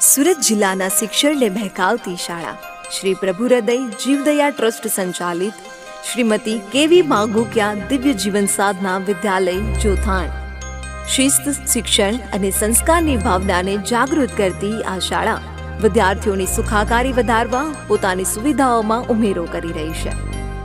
સુરત જિલ્લાના શિક્ષણને મહેકાવતી શાળા. શ્રી પ્રભુ હૃદય, જીવદયા ટ્રસ્ટ સંચાલિત. શ્રીમતી કેવી માગુક્યા દિવ્ય જીવન સાધના વિદ્યાલય, જોથાણ. શિસ્ત, શિક્ષણ અને સંસ્કારની ભાવનાને જાગૃત કરતી આ શાળા. વિદ્યાર્થીઓની સુખાકારી વધારવા પોતાની સુવિધાઓમાં ઉમેરો કરી રહી છે.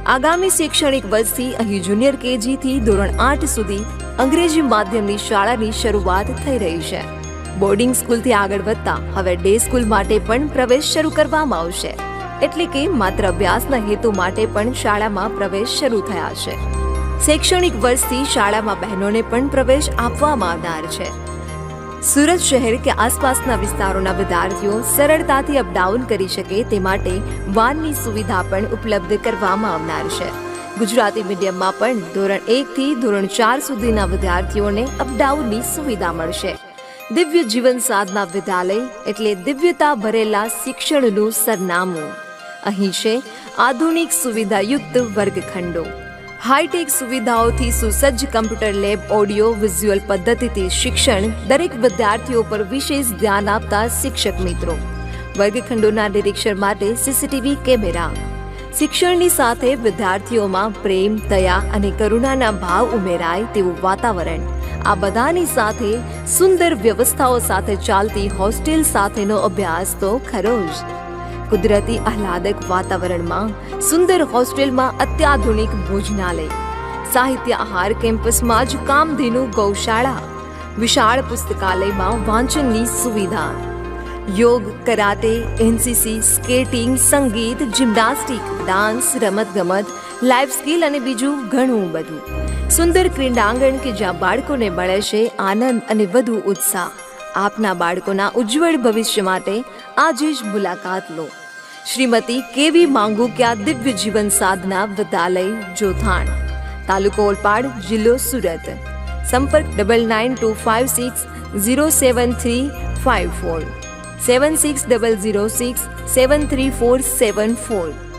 આગામી શૈક્ષણિક વર્ષથી અહીં જુનિયર કેજી થી ધોરણ આઠ સુધી અંગ્રેજી માધ્યમની શાળાની શરૂઆત થઈ રહી છે. બોર્ડિંગ સ્કૂલથી આગળ વધતા હવે ડે સ્કૂલ માટે પણ પ્રવેશ શરૂ કરવામાં આવશે. એટલે કે માત્ર અભ્યાસના હેતુ માટે પણ શાળામાં પ્રવેશ શરૂ થયા છે. શૈક્ષણિક વર્ષથી શાળામાં બહેનોને પણ પ્રવેશ આપવામાં આવનાર છે. સુરત શહેર કે આસપાસના વિસ્તારોના વિદ્યાર્થીઓ સરળતાથી અપડાઉન કરી શકે તે માટે વાનની સુવિધા પણ ઉપલબ્ધ કરવામાં આવનાર છે. ગુજરાતી મીડિયમમાં પણ ધોરણ એકથી ધોરણ ચાર સુધીના વિદ્યાર્થીઓને અપડાઉનની સુવિધા મળશે. દિવ્ય જીવન સાધના વિદ્યાલય એટલે દિવ્યતા ભરેલા શિક્ષણનું સરનામું. અહીં છે આધુનિક સુવિધાયુક્ત વર્ગખંડો. હાઈટેક સુવિધાઓથી સુસજ્જ કમ્પ્યુટર લેબ ઓડિયો વિઝ્યુઅલ પદ્ધતિથી શિક્ષણ દરેક વિદ્યાર્થીઓ પર વિશેષ ધ્યાન આપતા શિક્ષક મિત્રો. વર્ગખંડોના નિરીક્ષણ માટે સીસીટીવી કેમેરા. શિક્ષણની સાથે વિદ્યાર્થીઓમાં પ્રેમ, દયા અને કરુણાના ભાવ ઉમેરાય તેવું વાતાવરણ. આ બધાની સાથે સુંદર વ્યવસ્થાઓ સાથે ચાલતી હોસ્ટેલ સાથેનો અભ્યાસ તો ખરો જ. કુદરતી આહલાદક વાતાવરણમાં સુંદર હોસ્ટેલમાં અત્યાધુનિક ભોજનાલય. સાહિત્ય આહાર કેમ્પસમાં જ કામધેનુ ગૌશાળા. વિશાળ પુસ્તકાલયમાં વાંચનની સુવિધા. યોગ, કરાટે, એનસીસી, સ્કેટિંગ, સંગીત, જિમ્નાસ્ટિક, ડાન્સ, રમતગમત, લાઈફ સ્કિલ અને બીજું ઘણું બધું. સુંદર ક્રીડાંગણ કે જ્યાં બાળકોને મળે છે આનંદ અને વધુ ઉત્સાહ. આપના બાળકોના ઉજ્જવળ ભવિષ્ય માટે આજે જ મુલાકાત લો. શ્રીમતી કેવી માંગુ કે આ દિવ્ય જીવન સાધના વિદ્યાલય, જોથાણ. તાલુકો ઓલપાડ, જિલ્લો સુરત. સંપર્ક double nine two five six zero seven three five four 7600673474